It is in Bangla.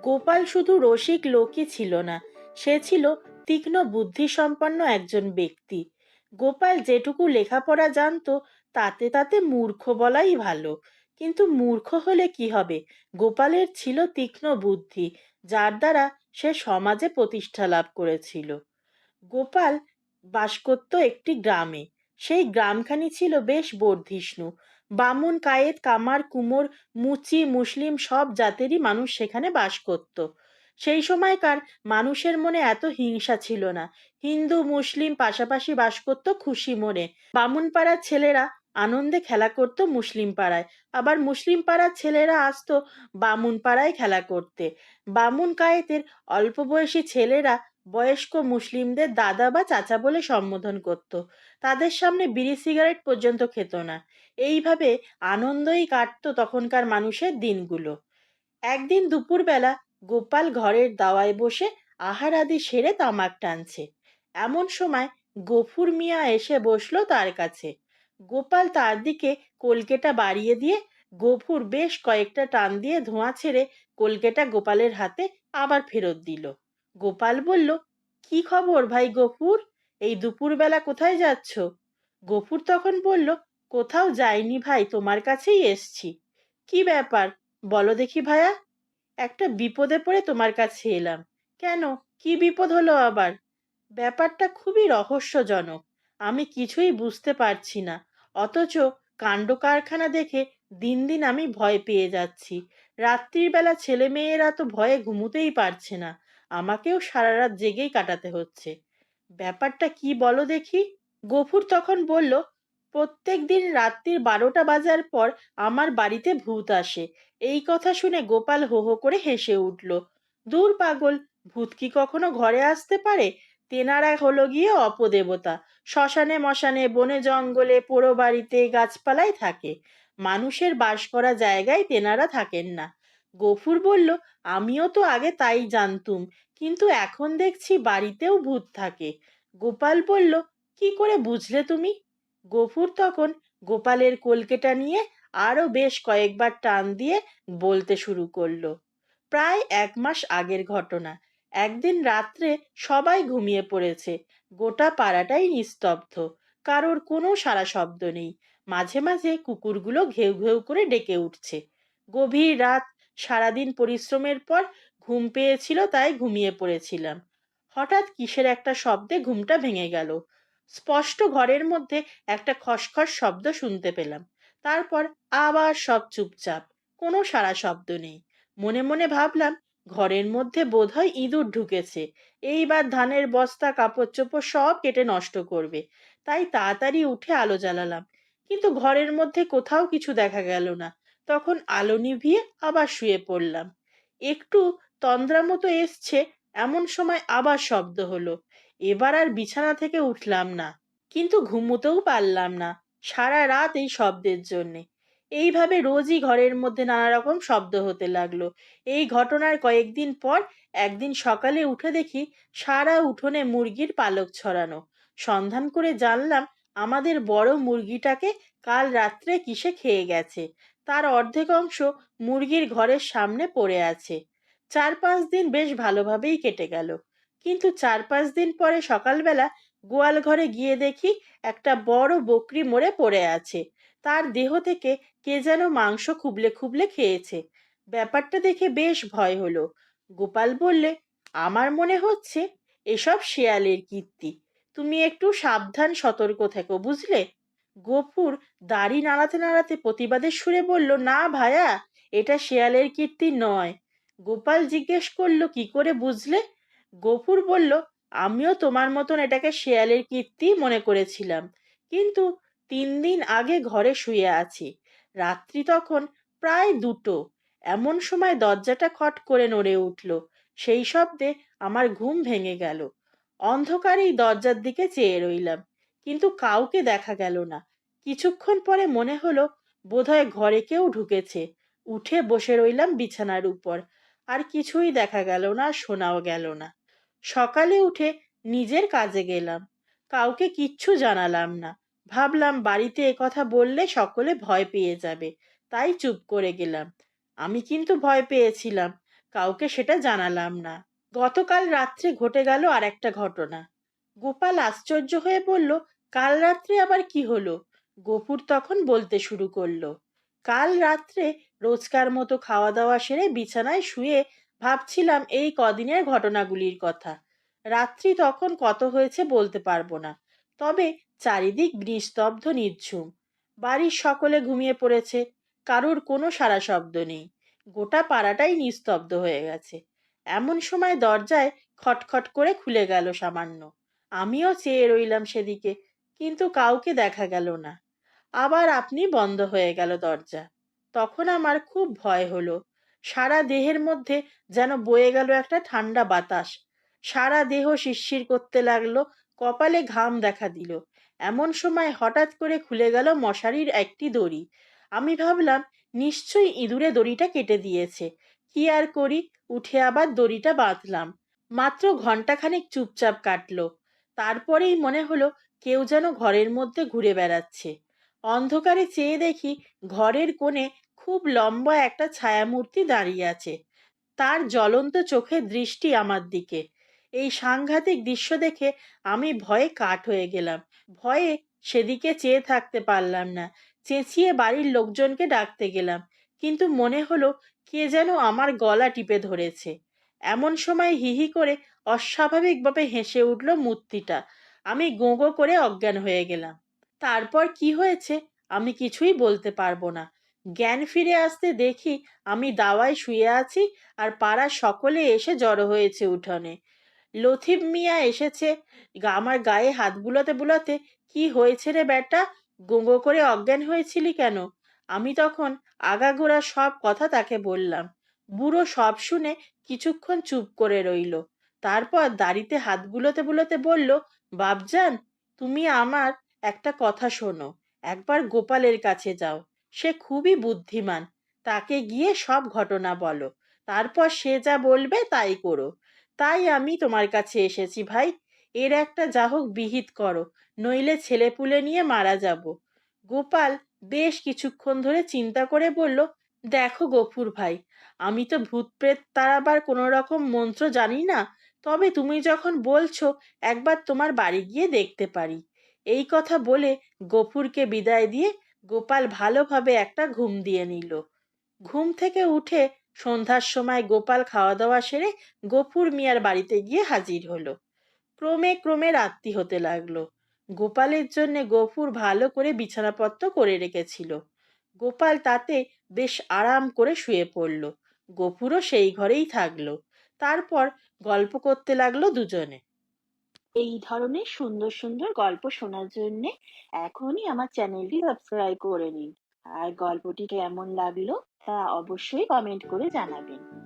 গোপাল শুধু রসিক লোকই ছিল না, সে ছিল তীক্ষ্ণ বুদ্ধিসম্পন্ন একজন ব্যক্তি। গোপাল যেটুকু লেখাপড়া জানতো, তাতে তাতে মূর্খ বলাই ভালো। কিন্তু মূর্খ হলে কি হবে? গোপালের ছিল তীক্ষ্ণ বুদ্ধি, যার দ্বারা সে সমাজে প্রতিষ্ঠা লাভ করেছিল। গোপাল বাস করত একটি গ্রামে, সেই গ্রামখানি ছিল বেশ বর্ধিষ্ণু। বামুন কায়েত কামার, কুমোর, মুচি, মুসলিম সব জাতেরই মানুষ সেখানে বাস করত। সেই সময়কার মানুষের মনে এত হিংসা ছিল না। হিন্দু, মুসলিম পাশাপাশি বাস করত খুশি মনে। বামুন পাড়ার ছেলেরা আনন্দে খেলা করত মুসলিম পাড়ায় আবার মুসলিম পাড়ার ছেলেরা আসতো বামুন পাড়ায় খেলা করতে। বামুন কায়েতের অল্প বয়সী ছেলেরা বয়স্ক মুসলিমদের দাদা বা চাচা বলে সম্বোধন করত। তাদের সামনে বিড়ি সিগারেট পর্যন্ত খেত না। এইভাবে আনন্দই কাটতো তখনকার মানুষের দিনগুলো। একদিন দুপুরবেলা গোপাল ঘরের দাওয়ায় বসে আহার আদি সেরে তামাক টানছে। এমন সময় গফুর মিয়া এসে বসল তার কাছে। গোপাল তার দিকে কলকেটা বাড়িয়ে দিয়ে গফুর বেশ কয়েকটা টান দিয়ে ধোঁয়া ছেড়ে কলকেটা গোপালের হাতে আবার ফেরত দিল। গোপাল বলল, কি খবর ভাই গফুর? এই দুপুরবেলা কোথায় যাচ্ছ? গফুর তখন বলল, কোথাও যাইনি ভাই, তোমার কাছেই এসছি। কি ব্যাপার? বলো দেখি ভাইয়া একটা বিপদে পড়ে তোমার কাছে এলাম। কেন? কি বিপদ হলো আবার? ব্যাপারটা খুবই রহস্যজনক। আমি কিছুই বুঝতে পারছি না। অথচ কাণ্ড কারখানা দেখে দিন দিন আমি ভয় পেয়ে যাচ্ছি। রাত্রির বেলা ছেলে মেয়েরা তো ভয়ে ঘুমোতেই পারছে না। আমাকেও সারা রাত জেগেই কাটাতে হচ্ছে। ব্যাপারটা কি বলো দেখি? গফুর তখন বলল, প্রত্যেক দিন রাত্রির বারোটা বাজার পর আমার বাড়িতে ভূত আসে। এই কথা শুনে গোপাল হো হো করে হেসে উঠল, দূর পাগল, ভূত কি কখনো ঘরে আসতে পারে? তেনারা হলো গিয়ে অপদেবতা। শ্মশানে মশানে বনে জঙ্গলে পোড়ো বাড়িতে গাছপালায় থাকে। মানুষের বাস করা জায়গায় তেনারা থাকেন না। গফুর বলল, আমিও তো আগে তাই জানতুম, কিন্তু এখন দেখছি বাড়িতেও ভূত থাকে। গোপাল বলল, কি করে বুঝলে তুমি? গফুর তখন গোপালের কলকেটা নিয়ে আরও বেশ কয়েকবার টান দিয়ে বলতে শুরু করল। প্রায় এক মাস আগের ঘটনা। একদিন রাত্রে সবাই ঘুমিয়ে পড়েছে। গোটা পাড়াটাই নিস্তব্ধ। কারোর কোনো সারা শব্দ নেই। মাঝে মাঝে কুকুরগুলো ঘেউ ঘেউ করে ডেকে উঠছে। গভীর রাত সারাদিন পরিশ্রমের পর ঘুম পেয়েছিল, তাই ঘুমিয়ে পড়েছিলাম। হঠাৎ কিসের একটা শব্দে ঘুমটা ভেঙে গেল। স্পষ্ট ঘরের মধ্যে একটা খসখস শব্দ শুনতে পেলাম। তারপর আবার সব চুপচাপ, কোনো সারা শব্দ নেই। মনে মনে ভাবলাম, ঘরের মধ্যে বোধহয় ইঁদুর ঢুকেছে। এইবার ধানের বস্তা কাপড় চোপড় সব কেটে নষ্ট করবে। তাই তাড়াতাড়ি উঠে আলো জ্বালালাম। কিন্তু ঘরের মধ্যে কোথাও কিছু দেখা গেল না। তখন আলো নিভিয়ে আবার শুয়ে পড়লাম। একটু তন্দ্রা মতো এসছে, এমন সময় আবার শব্দ হলো। এবার আর বিছানা থেকে উঠলাম না, কিন্তু ঘুমোতেও পারলাম না, সারা রাত এই শব্দের জন্যে। এইভাবে রোজই ঘরের মধ্যে নানা রকম শব্দ হতে লাগল। এই ঘটনার কয়েকদিন পর একদিন সকালে উঠে দেখি সারা উঠোনে মুরগির পালক ছড়ানো। সন্ধান করে জানলাম আমাদের বড় মুরগিটাকে কাল রাত্রে কিসে খেয়ে গেছে? তার অর্ধেক অংশ মুরগির ঘরের সামনে পড়ে আছে। চার পাঁচ দিন বেশ ভালোভাবেই কেটে গেল। কিন্তু চার পাঁচ দিন পরে সকালবেলা গোয়াল ঘরে গিয়ে দেখি একটা বড় বকরি মরে পড়ে আছে। তার দেহ থেকে কে যেন মাংস খুবলে খুবলে খেয়েছে। ব্যাপারটা দেখে বেশ ভয় হলো। গোপাল বললে, আমার মনে হচ্ছে এসব শেয়ালের কীর্তি। তুমি একটু সাবধান, সতর্ক থেকো, বুঝলে? গফুর দাড়ি নাড়াতে নাড়াতে প্রতিবাদের সুরে বলল, না ভায়া, এটা শেয়ালের কীর্তি নয়। গোপাল জিজ্ঞেস করল, কি করে বুঝলে? গফুর বলল, আমিও তোমার মতন এটাকে শেয়ালের কীর্তি মনে করেছিলাম, কিন্তু তিন দিন আগে ঘরে শুয়ে আছি। রাত্রি তখন প্রায় দুটো। এমন সময় দরজাটা খট করে নড়ে উঠল। সেই শব্দে আমার ঘুম ভেঙে গেল। অন্ধকারেই দরজার দিকে চেয়ে রইলাম, কিন্তু কাউকে দেখা গেল না। কিছুক্ষণ পরে মনে হলো বোধহয় ঘরে কেউ ঢুকেছে। উঠে বসে রইলাম বিছানার উপর। আর কিছুই দেখা গেল না, শোনাও গেল না। সকালে উঠে নিজের কাজে গেলাম। কাউকে কিচ্ছু জানালাম না। ভাবলাম বাড়িতে কথা বললে সকলে ভয় পেয়ে যাবে, তাই চুপ করে গেলাম। আমি কিন্তু ভয় পেয়েছিলাম, কাউকে সেটা জানালাম না। গতকাল রাত্রে ঘটে গেল আর একটা ঘটনা। গোপাল আশ্চর্য হয়ে বলল, কাল রাত্রে আবার কি হলো? গোপুর তখন বলতে শুরু করল, কাল রাত্রে রোজকার মতো খাওয়া দাওয়া সেরে বিছানায় শুয়ে ভাবছিলাম এই কদিনের ঘটনাগুলির কথা। রাত্রি তখন কত হয়েছে বলতে পারব না, তবে চারিদিক নিস্তব্ধ নির্ঝুম। বাড়ির সকলে ঘুমিয়ে পড়েছে, কারুর কোনো সারা শব্দ নেই। গোটা পাড়াটাই নিস্তব্ধ হয়ে গেছে। এমন সময় দরজায় খটখট করে খুলে গেল সামান্য। আমিও চেয়ে রইলাম সেদিকে, কিন্তু কাউকে দেখা গেল না। আবার আপনি বন্ধ হয়ে গেল দরজা। তখন আমার খুব ভয় হলো। সারা দেহের মধ্যে যেন বয়ে গেল একটা ঠান্ডা বাতাস। সারা দেহ শিরশির করতে লাগল, কপালে ঘাম দেখা দিল। এমন সময় হঠাৎ করে খুলে গেল মশারির একটি দড়ি। আমি ভাবলাম, নিশ্চয়ই ইঁদুরে দড়িটা কেটে দিয়েছে। কি আর করি? উঠে আবার দড়িটা বাঁধলাম। মাত্র ঘন্টাখানেক চুপচাপ কাটলো। তারপরেই মনে হলো কেউ যেন ঘরের মধ্যে ঘুরে বেড়াচ্ছে। অন্ধকারে চেয়ে দেখি ঘরের কোণে খুব লম্বা একটা ছায়ামূর্তি দাঁড়িয়ে আছে। তার জ্বলন্ত চোখের দৃষ্টি আমার দিকে। এই সাংঘাতিক দৃশ্য দেখে আমি ভয়ে কাঠ হয়ে গেলাম। ভয়ে সেদিকে চেয়ে থাকতে পারলাম না। চেঁচিয়ে বাড়ির লোকজনকে ডাকতে গেলাম। কিন্তু মনে হলো কে যেন আমার গলা টিপে ধরেছে। এমন সময় হিহি করে অস্বাভাবিকভাবে হেসে উঠল মূর্তিটা। আমি গোঁ করে অজ্ঞান হয়ে গেলাম। তারপর কি হয়েছে আমি কিছুই বলতে পারব না। জ্ঞান ফিরে আসতে দেখি আমি দাওয়ায় শুয়ে আছি আর পাড়ার সকলে এসে জড়ো হয়েছে উঠোনে। লথিফ মিয়া এসেছে। আমার গায়ে হাত বুলাতে বুলাতে কি হয়েছে রে বেটা গোঙ্গো করে অজ্ঞান হয়েছিলি কেন? আমি তখন আগাগোড়া সব কথা তাকে বললাম। বুড়ো সব শুনে কিছুক্ষণ চুপ করে রইল। তারপর দাড়িতে হাত বুলোতে বুলোতে বলল বাবজান তুমি আমার একটা কথা শোনো। একবার গোপালের কাছে যাও। সে খুবই বুদ্ধিমান। তাকে গিয়ে সব ঘটনা বলো। তারপর সে যা বলবে তাই করো। তাই আমি তোমার কাছে এসেছি ভাই। এর একটা যা হোক বিহিত করো। নইলে ছেলেপুলে নিয়ে মারা যাব। গোপাল বেশ কিছুক্ষণ ধরে চিন্তা করে বলল, দেখো গফুর ভাই, আমি তো ভূত প্রেত তারাবার কোনো রকম মন্ত্র জানি না। তবে তুমি যখন বলছো, একবার তোমার বাড়ি গিয়ে দেখতে পারি। এই কথা বলে গফুরকে বিদায় দিয়ে গোপাল ভালোভাবে একটা ঘুম দিয়ে নিল। ঘুম থেকে উঠে সন্ধ্যার সময় গোপাল খাওয়া দাওয়া সেরে গফুর মিয়ার বাড়িতে গিয়ে হাজির হলো। ক্রমে ক্রমে রাত্রি হতে লাগল। গোপালের জন্য গফুর ভালো করে বিছানাপত্র করে রেখেছিল। গোপাল তাতে বেশ আরাম করে শুয়ে পড়ল। গফুরও সেই ঘরেই থাকল। তারপর গল্প করতে লাগল দুজনে। এই ধরনের সুন্দর সুন্দর গল্প শোনার জন্য এখনই আমার চ্যানেলটি সাবস্ক্রাইব করে নিন। আর গল্পটি কেমন লাগল তা অবশ্যই কমেন্ট করে জানাবেন।